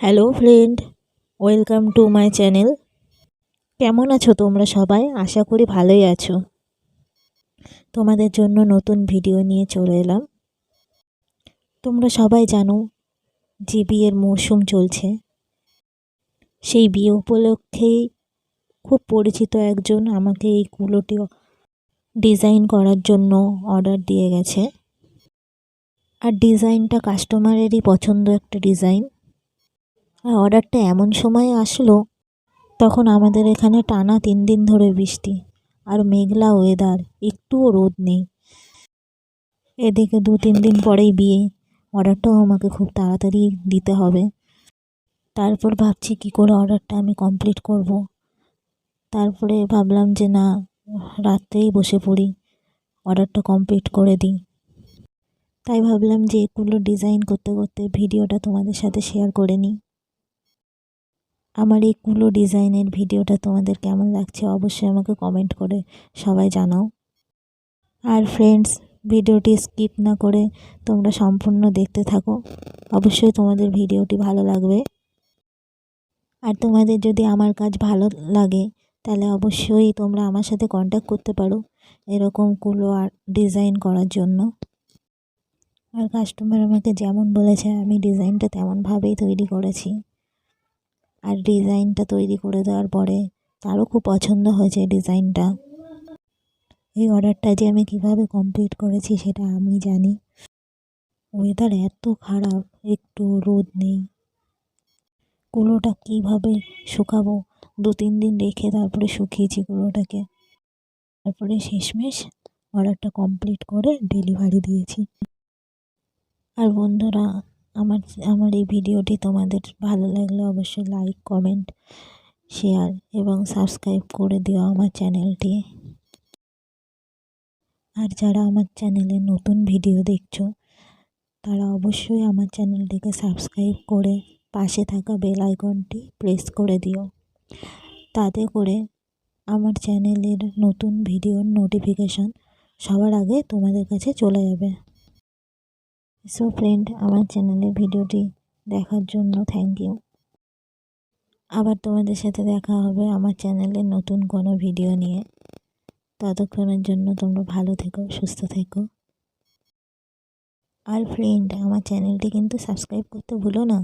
Hello friend, welcome to my channel. কেমন আছো তোমরা সবাই? আশা করি ভালোই আছো। তোমাদের জন্য নতুন ভিডিও নিয়ে চলে এলাম। তোমরা সবাই জানো যে বিয়ের মরশুম চলছে। সেই বিয়ে উপলক্ষেই খুব পরিচিত একজন আমাকে এই কুলোটি ডিজাইন করার জন্য অর্ডার দিয়ে গেছে। আর ডিজাইনটা কাস্টমারেরই পছন্দ একটা ডিজাইন। আর অর্ডারটা এমন সময়ে আসলো তখন আমাদের এখানে টানা তিন দিন ধরে বৃষ্টি আর মেঘলা ওয়েদার একটুও রোদ নেই। এদিকে দু তিন দিন পরেই বিয়ে, অর্ডারটাও আমাকে খুব তাড়াতাড়ি দিতে হবে। তারপর ভাবছি কী করে অর্ডারটা আমি কমপ্লিট করব। তারপরে ভাবলাম যে না, রাত্রেই বসে পড়ি, অর্ডারটা কমপ্লিট করে দিই। তাই ভাবলাম যে এগুলো ডিজাইন করতে করতে ভিডিওটা তোমাদের সাথে শেয়ার করে নিই। আমার এই কুলো ডিজাইনের ভিডিওটা তোমাদের কেমন লাগছে অবশ্যই আমাকে কমেন্ট করে সবাই জানাও। আর ফ্রেন্ডস ভিডিওটি স্কিপ না করে তোমরা সম্পূর্ণ দেখতে থাকো। অবশ্যই তোমাদের ভিডিওটি ভালো লাগবে। আর তোমাদের যদি আমার কাজ ভালো লাগে, তাহলে অবশ্যই তোমরা আমার সাথে কন্ট্যাক্ট করতে পারো এরকম কুলো আর ডিজাইন করার জন্য। আর কাস্টমার আমাকে যেমন বলেছে, আমি ডিজাইনটা তেমনভাবেই তৈরি করেছি। আর ডিজাইনটা তৈরি করে দেওয়ার পরে তারও খুব পছন্দ হয়েছে ডিজাইনটা। এই অর্ডারটা যে আমি কীভাবে কমপ্লিট করেছি সেটা আমি জানি। ওয়েদার এত খারাপ, একটু রোদ নেই। কুলোটা কীভাবে শুকাবো? দু তিন দিন রেখে তারপরে শুকিয়েছি কুলোটাকে। তারপরে শেষমেশ অর্ডারটা কমপ্লিট করে ডেলিভারি দিয়েছি। আর বন্ধুরা আমার আমার এই ভিডিওটি তোমাদের ভালো লাগলে অবশ্যই লাইক কমেন্ট শেয়ার এবং সাবস্ক্রাইব করে দিও আমার চ্যানেলটি। আর যারা আমার চ্যানেলে নতুন ভিডিও দেখছ, তারা অবশ্যই আমার চ্যানেলটিকে সাবস্ক্রাইব করে পাশে থাকা বেল আইকনটি প্রেস করে দিও। তাতে করে আমার চ্যানেলের নতুন ভিডিওর নোটিফিকেশন সবার আগে তোমাদের কাছে চলে যাবে। সো ফ্রেন্ড আমার চ্যানেলের ভিডিওটি দেখার জন্য থ্যাংক ইউ আবার তোমাদের সাথে দেখা হবে আমার চ্যানেলে নতুন কোনো ভিডিও নিয়ে। ততক্ষণের জন্য তোমরা ভালো থেকো, সুস্থ থেকো। আর ফ্রেন্ড আমার চ্যানেলটি কিন্তু সাবস্ক্রাইব করতে ভুলো না।